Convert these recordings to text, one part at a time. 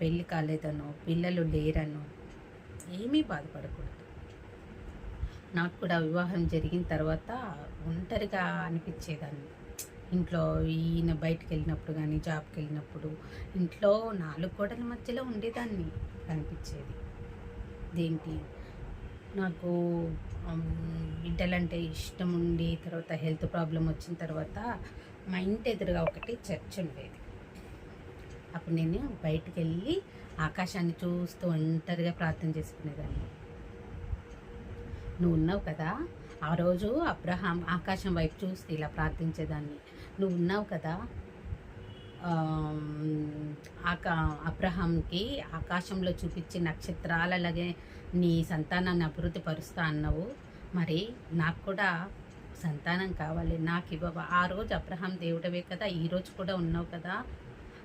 పెళ్ళి కాలేదనో పిల్లలు లేరనో ఏమీ బాధపడకూడదు. నాకు కూడా వివాహం జరిగిన తర్వాత ఒంటరిగా అనిపించేదాన్ని. ఇంట్లో ఈయన బయటకు వెళ్ళినప్పుడు కానీ జాబ్కి వెళ్ళినప్పుడు ఇంట్లో నాలుగు గోడల మధ్యలో ఉండేదాన్ని అనిపించేది. దేంటి నాకు బిడ్డలంటే ఇష్టం ఉండి తర్వాత హెల్త్ ప్రాబ్లం వచ్చిన తర్వాత మా ఇంటి ఎదురుగా ఒకటి చర్చ్ ఉండేది అప్పుడు నేను బయటికి వెళ్ళి ఆకాశాన్ని చూస్తూ ఒంటరిగా ప్రార్థన చేసుకునేదాన్ని. నువ్వు ఉన్నావు కదా ఆ రోజు అబ్రహాం ఆకాశం వైపు చూస్తే ఇలా ప్రార్థించేదాన్ని. నువ్వు ఉన్నావు కదా ఆకా అబ్రహాంకి ఆకాశంలో చూపించే నక్షత్రాలలాగే నీ సంతానాన్ని అభివృద్ధి పరుస్తా అన్నావు. మరి నాకు కూడా సంతానం కావాలి నాకు ఇవ్వవా? ఆ రోజు అబ్రహాం దేవుడవే కదా ఈరోజు కూడా ఉన్నావు కదా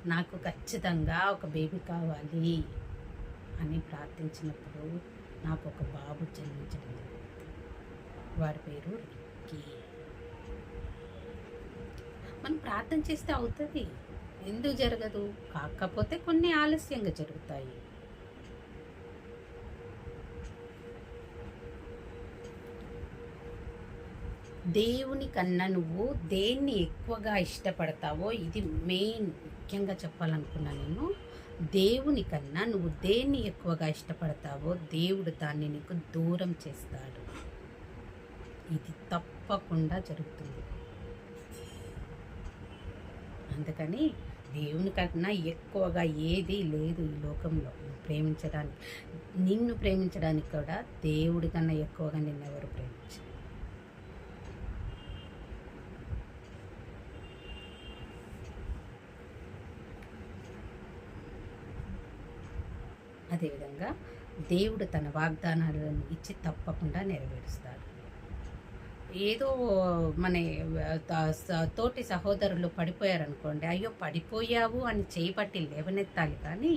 నాకు ఖచ్చితంగా ఒక బేబీ కావాలి అని ప్రార్థించినప్పుడు నాకు ఒక బాబు జన్మించడం వాడి పేరు రిక్కీ మనం ప్రార్థన చేస్తే అవుతుంది. ఎందుకు జరగదు? కాకపోతే కొన్ని ఆలస్యంగా జరుగుతాయి. దేవుని కన్నా నువ్వు దేన్ని ఎక్కువగా ఇష్టపడతావో ఇది మెయిన్. ముఖ్యంగా చెప్పాలనుకున్నా నేను దేవుని కన్నా నువ్వు దేన్ని ఎక్కువగా ఇష్టపడతావో దేవుడు దాన్ని నీకు దూరం చేస్తాడు. ఇది తప్పకుండా జరుగుతుంది. అందుకని దేవుని కన్నా ఎక్కువగా ఏది లేదు ఈ లోకంలో. నువ్వు ప్రేమించడానికి నిన్ను ప్రేమించడానికి కూడా దేవుడి కన్నా ఎక్కువగా నిన్నెవరు ఎవరు అదేవిధంగా దేవుడు తన వాగ్దానాలను ఇచ్చి తప్పకుండా నెరవేరుస్తాడు. ఏదో మన త- స- తోటి సహోదరులు పడిపోయారనుకోండి అయ్యో పడిపోయావు అని చేపట్టి లేవనెత్తాలి కానీ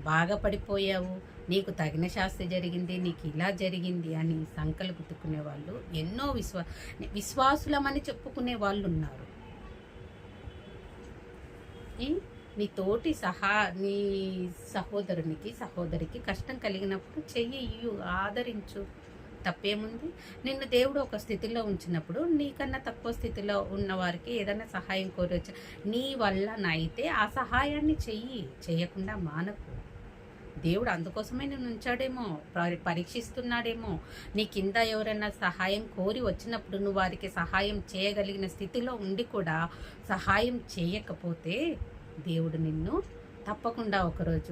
బాగా పడిపోయావు నీకు తగిన శాస్తి జరిగింది నీకు ఇలా జరిగింది అని సంకలు గుద్దుకునే వాళ్ళు ఎన్నో విశ్వా విశ్వాసులమని చెప్పుకునే వాళ్ళు ఉన్నారు నీ తోటి సహా నీ సహోదరునికి సహోదరికి కష్టం కలిగినప్పుడు చెయ్యి ఇయ్యు ఆదరించు. తప్పేముంది? నిన్ను దేవుడు ఒక స్థితిలో ఉంచినప్పుడు నీకన్నా తక్కువ స్థితిలో ఉన్న వారికి ఏదైనా సహాయం కోరవచ్చు నీ వల్ల నైతే ఆ సహాయాన్ని చెయ్యి చేయకుండా మానకు. దేవుడు అందుకోసమే నేను ఉంచాడేమో పరీక్షిస్తున్నాడేమో. నీ కింద ఎవరైనా సహాయం కోరి వచ్చినప్పుడు నువ్వు వారికి సహాయం చేయగలిగిన స్థితిలో ఉండి కూడా సహాయం చేయకపోతే దేవుడు నిన్ను తప్పకుండా ఒకరోజు